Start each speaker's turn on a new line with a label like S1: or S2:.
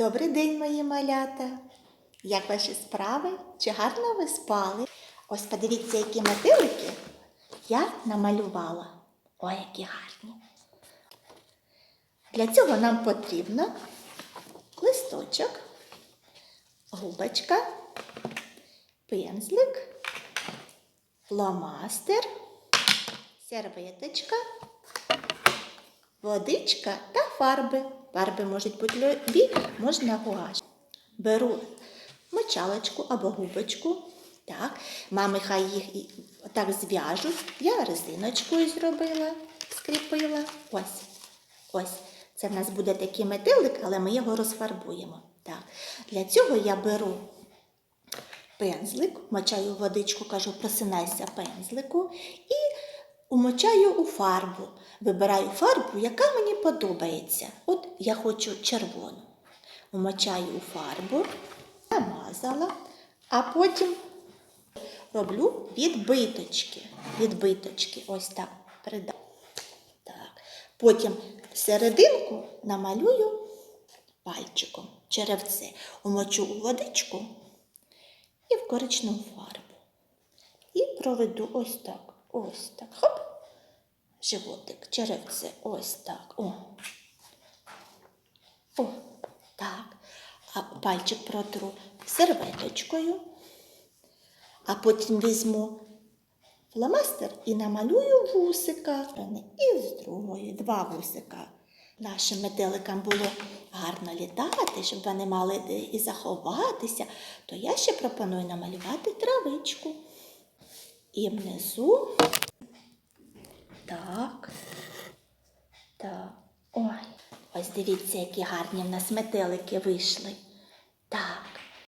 S1: Добрий день, мої малята. Як ваші справи? Чи гарно ви спали? Ось подивіться, які метелики я намалювала. Ой, які гарні. Для цього нам потрібно листочок, губочка, пензлик, фломастер, серветочка, водичка та фарби. Фарби можуть бути любі, можна гуаш. Беру мочалочку або губочку. Так, мами хай їх так зв'яжуть. Я резиночкою зробила, скріпила. Ось. Ось. Це в нас буде такий метелик, але ми його розфарбуємо. Так. Для цього я беру пензлик, мочаю водичку, кажу, просинайся пензлику, і умочаю у фарбу. Вибираю фарбу, яка мені подобається. От я хочу червону. Умочаю у фарбу, намазала, а потім роблю відбиточки. Відбиточки, ось так придам. Так. Потім серединку намалюю пальчиком черевце. Умочу у водичку і в коричневу фарбу. І проведу ось так. Ось так. Хоп. Животик, черевце. Ось так. О, так. А пальчик протру серветочкою. А потім візьму фломастер і намалюю вусика. І з другої два вусика. Нашим метеликам було гарно літати, щоб вони мали де і заховатися, то я ще пропоную намалювати травичку. І внизу. Так. Так. Ой. Ось дивіться, які гарні в нас метелики вийшли.